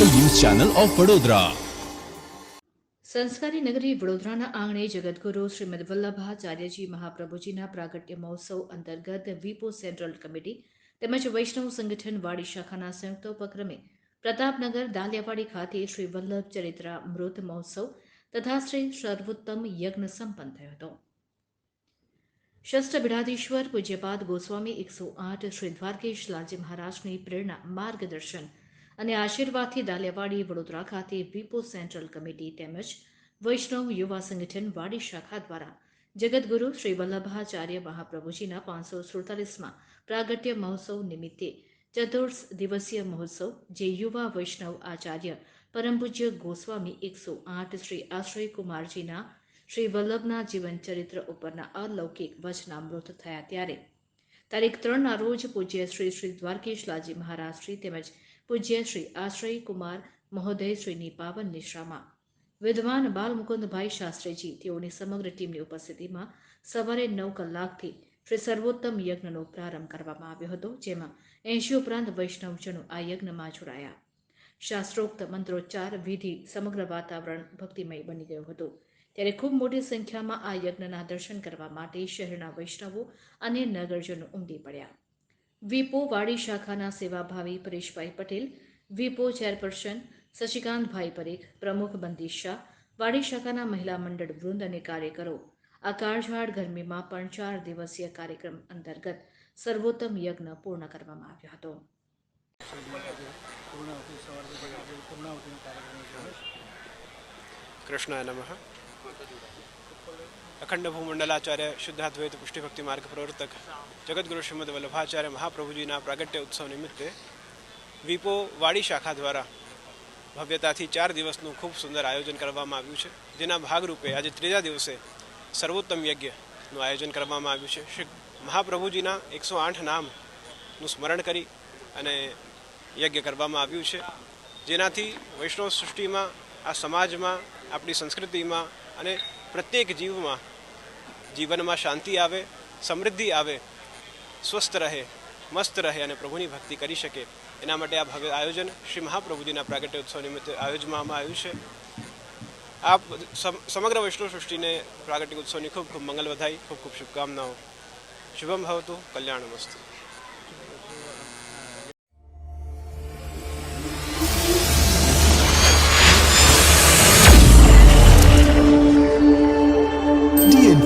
Channel of Vadodara. સંસ્કારી નગરી વડોદરાના આંગણે જગતગુરુ શ્રીમદ વલ્લભાચાર્યજી મહાપ્રભુજીના પ્રાગટ્ય મહોત્સવ અંતર્ગત વીપો સેન્ટ્રલ કમિટી તેમજ વૈષ્ણવ સંગઠન વાડી શાખાના સંયુક્ત ઉપક્રમે પ્રતાપનગર દાલિયાવાડી ખાતે શ્રી વલ્લભ ચરિત્રા મૃત મહોત્સવ તથા શ્રી સર્વોત્તમ યજ્ઞ સંપન્ન થયો હતો. શસ્ત્ર બિડાધીશ્વર પૂજ્યપાદ ગોસ્વામી એકસો આઠ શ્રી દ્વારકેશ લાલજી મહારાજની પ્રેરણા માર્ગદર્શન અને આશીર્વાદથી દાલિયાવાડી વડોદરા ખાતે વિપો સેન્ટ્રલ કમિટી તેમજ વૈષ્ણવ યુવા સંગઠન વાડી શાખા દ્વારા જગતગુરુ શ્રી વલ્લભાચાર્ય મહાપ્રભુજીના પાંચસો સુડતાલીસમાં પ્રાગટ્ય મહોત્સવ નિમિત્તે ચતુર્થ દિવસીય મહોત્સવ, જે યુવા વૈષ્ણવ આચાર્ય પરમ પૂજ્ય ગોસ્વામી એકસો આઠ શ્રી આશ્રય કુમારજીના શ્રી વલ્લભના જીવન ચરિત્ર ઉપરના અલૌકિક વચનામૃત થયા ત્યારે. તારીખ ત્રણના રોજ પૂજ્ય શ્રી શ્રી દ્વારકેશલાજી મહારાજ શ્રી તેમજ પૂજ્ય શ્રી આશ્રય કુમાર મહોદય શ્રીની પાવન નિશ્રામાં વિદ્વાન બાલમુકુંદભાઈ શાસ્ત્રીજી તેઓની સમગ્ર ટીમની ઉપસ્થિતિમાં સવારે નવ કલાકથી શ્રી સર્વોત્તમ યજ્ઞનો પ્રારંભ કરવામાં આવ્યો હતો, જેમાં એંશી ઉપરાંત વૈષ્ણવજનો આ યજ્ઞમાં જોડાયા. શાસ્ત્રોક્ત મંત્રોચ્ચાર, વિધિ, સમગ્ર વાતાવરણ ભક્તિમય બની ગયું હતું. ત્યારે ખૂબ મોટી સંખ્યામાં આ યજ્ઞના દર્શન કરવા માટે શહેરના વૈષ્ણવો અને નગરજનો ઉમટી પડ્યા. વિપો વાડી શાખાના સેવાભાવી પરેશભાઈ પટેલ, વિપો ચેરપર્સન શશિકાંતભાઈ પરેખ, પ્રમુખ બંદીશ શાહ, વાડી શાખાના મહિલા મંડળ વૃંદ અને કાર્યકરો. આ કાળઝાળ ગરમીમાં પણ ચાર દિવસીય કાર્યક્રમ અંતર્ગત સર્વોત્તમ યજ્ઞ પૂર્ણ કરવામાં આવ્યો હતો. કૃષ્ણાય નમઃ. અખંડ ભૂમંડલાચાર્ય, શુદ્ધાદ્વૈત પુષ્ટિભક્તિ માર્ગ પ્રવર્તક, જગદગુરુ શ્રીમદ વલ્લભાચાર્ય મહાપ્રભુજીના પ્રાગટ્ય ઉત્સવ નિમિત્તે વિપો વાડી શાખા દ્વારા ભવ્યતાથી ચાર દિવસનું ખૂબ સુંદર આયોજન કરવામાં આવ્યું છે. જેના ભાગરૂપે આજે ત્રીજા દિવસે સર્વોત્તમ યજ્ઞનું આયોજન કરવામાં આવ્યું છે. શ્રી મહાપ્રભુજીના એકસો આઠ નામનું સ્મરણ કરી અને યજ્ઞ કરવામાં આવ્યું છે. જેનાથી વૈષ્ણવ સૃષ્ટિમાં આ સમાજમાં, આપણી સંસ્કૃતિમાં અને પ્રત્યેક જીવમાં જીવનમાં શાંતિ આવે, સમૃદ્ધિ આવે, સ્વસ્થ રહે, મસ્ત રહે અને પ્રભુની ભક્તિ કરી શકે. એના માટે આ ભવ્ય આયોજન શ્રી મહાપ્રભુજીના પ્રાગટ્યોત્સવ નિમિત્તે આયોજવામાં આવ્યું છે. આ સમગ્ર વૈષ્ણવ સૃષ્ટિને પ્રાગટ્ય ઉત્સવની ખૂબ ખૂબ મંગલ વધાઈ ખૂબ ખૂબ શુભકામનાઓ. શુભમ ભવતુ કલ્યાણમસ્તુ